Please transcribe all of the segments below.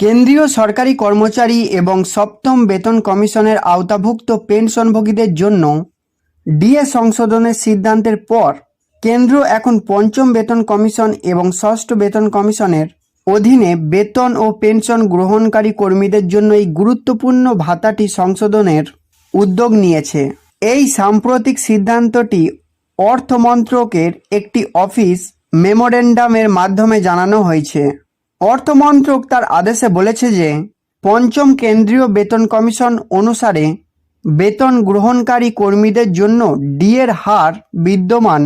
কেন্দ্রীয় সরকারি কর্মচারী এবং সপ্তম বেতন কমিশনের আওতাভুক্ত পেনশনভোগীদের জন্য ডিএ সংশোধনের সিদ্ধান্তের পর কেন্দ্র এখন পঞ্চম বেতন কমিশন এবং ষষ্ঠ বেতন কমিশনের অধীনে বেতন ও পেনশন গ্রহণকারী কর্মীদের জন্য এই গুরুত্বপূর্ণ ভাতাটি সংশোধনের উদ্যোগ নিয়েছে। এই সাম্প্রতিক সিদ্ধান্তটি অর্থমন্ত্রকের একটি অফিস মেমোরেন্ডামের মাধ্যমে জানানো হয়েছে। অর্থমন্ত্রক তার আদেশে বলেছে যে, পঞ্চম কেন্দ্রীয় বেতন কমিশন অনুসারে বেতন গ্রহণকারী কর্মীদের জন্য ডিএর হার বিদ্যমান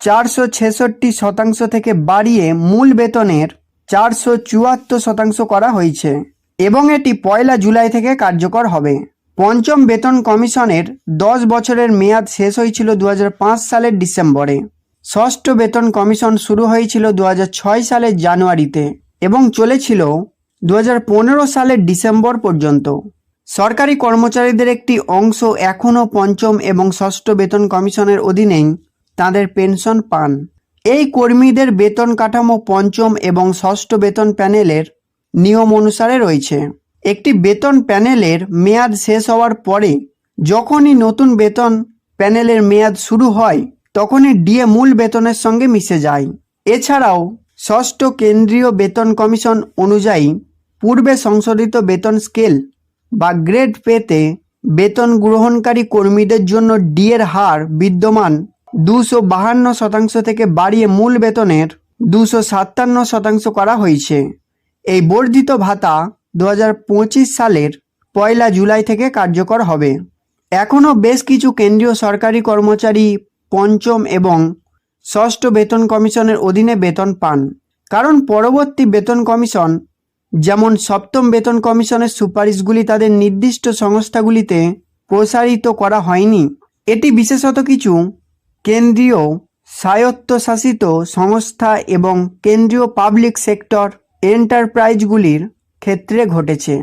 চারশো ছেষট্টি শতাংশ থেকে বাড়িয়ে মূল বেতনের চারশো চুয়াত্তর শতাংশ করা হয়েছে এবং এটি পয়লা জুলাই থেকে কার্যকর হবে। পঞ্চম বেতন কমিশনের দশ বছরের মেয়াদ শেষ হয়েছিল দু হাজার পাঁচ সালের ডিসেম্বরে। ষষ্ঠ বেতন কমিশন শুরু হয়েছিল দু হাজার ছয় সালের জানুয়ারিতে। এবং চলেছিল দু হাজার পনেরো সালের ডিসেম্বর পর্যন্ত। সরকারি কর্মচারীদের একটি অংশ এখনও পঞ্চম এবং ষষ্ঠ বেতন কমিশনের অধীনেই তাদের পেনশন পান। এই কর্মীদের বেতন কাঠামো পঞ্চম এবং ষষ্ঠ বেতন প্যানেলের নিয়ম অনুসারে রয়েছে। একটি বেতন প্যানেলের মেয়াদ শেষ হওয়ার পরে যখনই নতুন বেতন প্যানেলের মেয়াদ শুরু হয়, তখনই ডিএ মূল বেতনের সঙ্গে মিশে যায়। এছাড়াও ষষ্ঠ কেন্দ্রীয় বেতন কমিশন অনুযায়ী পূর্বে সংশোধিত বেতন স্কেল বা গ্রেড পেতে বেতন গ্রহণকারী কর্মীদের জন্য ডিএর হার বিদ্যমান দুশো বাহান্ন শতাংশ থেকে বাড়িয়ে মূল বেতনের দুশো সাতান্ন শতাংশ করা হয়েছে। এই বর্ধিত ভাতা দু হাজার পঁচিশ সালের পয়লা জুলাই থেকে কার্যকর হবে। এখনও বেশ কিছু কেন্দ্রীয় সরকারি কর্মচারী পঞ্চম এবং ষষ্ঠ বেতন কমিশনের অধীনে বেতন পান। কারণ পরবর্তী বেতন কমিশন, যেমন সপ্তম বেতন কমিশনের সুপারিশগুলি তাদের নির্দিষ্ট সংস্থাগুলিতে প্রসারিত করা হয়নি, এটি বিশেষত কিছু কেন্দ্রীয় স্বায়ত্তশাসিত সংস্থা এবং কেন্দ্রীয় পাবলিক সেক্টর এন্টারপ্রাইজগুলির ক্ষেত্রে ঘটেছে।